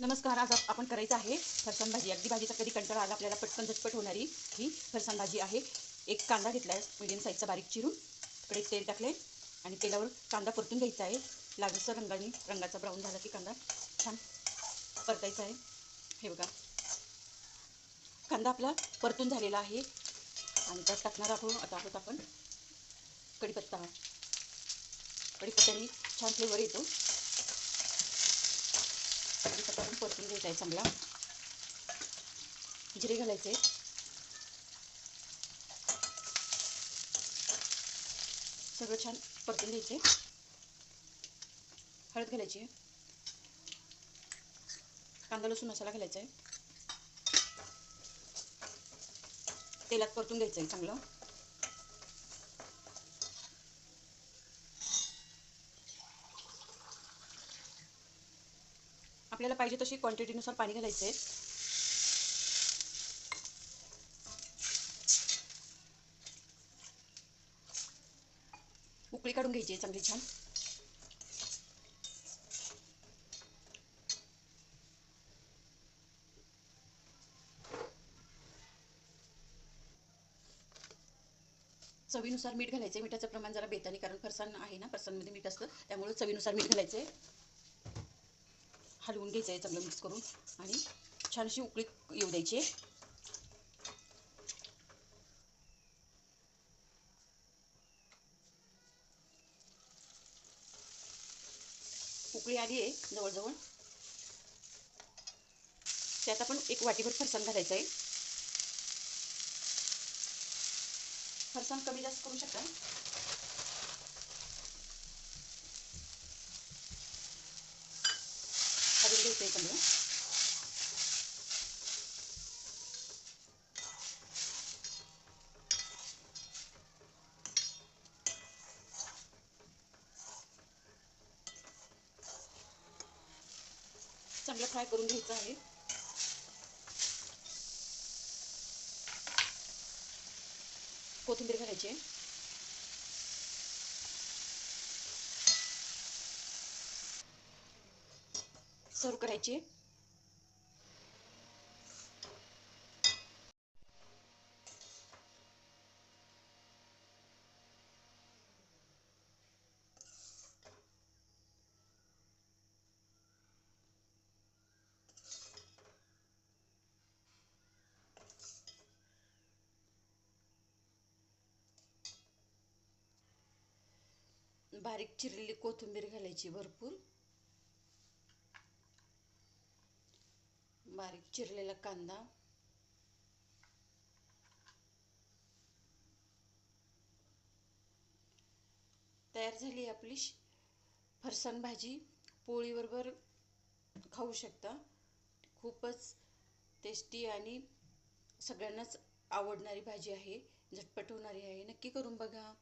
नमस्कार आज आपण करायचं आहे फरसाण भाजी. अगदी भाजीचा कधी कंटाळा आला आपल्याला पटकन झटपट होणारी ही फरसाण भाजी आहे. एक कांदा घेतला आहे मिडियम साईजचा बारीक चिरून. तिकडे तेल टाकले आणि तेलावर कांदा परतून घ्यायचा आहे. लालसर रंगाने रंगाचा ब्राऊन झाला की कांदा छान परतायचा आहे. हे बघा. कांदा आपला परतून झालेला आहे आणि त्यात टाकणार आहोत आता आहोत आपण कढीपत्ता. कढीपत्त्याने छान फ्लेवर येतो. परतून घ्यायचा आहे चांगला. जिरे घालायचे. सगळं छान परतून घ्यायचे. हळद घालायची. आहे कांदा लसूण मसाला घालायचा आहे. तेलात परतून घ्यायचं आहे चांगलं. आपल्याला पाहिजे तशी क्वांटिटीनुसार पाणी घालायचं आहे उकळी काढून घ्यायची आहे चांगली छान. चवीनुसार मीठ घालायचं आहे मिठाचं प्रमाण जरा बेताने कारण फरसाण आहे ना फरसाणमध्ये मीठ असतं त्यामुळे चवीनुसार मीठ घालायचं आहे हलवून घ्यायचं आहे चांगलं मिक्स करून. आणि छानशी उकळी येऊ द्यायची उकळी आली आहे जवळजवळ. त्यात आपण एक वाटीभर फरसाण घालायचं आहे. फरसाण कमी जास्त करू शकता. हलवून चांगलं चांगलं फ्राय करून घ्यायचं आहे. कोथिंबीर घालायची आहे. सर्व करायची. बारीक चिरलेली कोथिंबीर घालायची भरपूर. बारीक चिरलेला कांदा. तयार झाली आपली फरसाण भाजी. पोळीबरोबर खाऊ शकता. खूपच टेस्टी आणि सगळ्यांनाच आवडणारी भाजी आहे. झटपट होणारी आहे. नक्की करून बघा.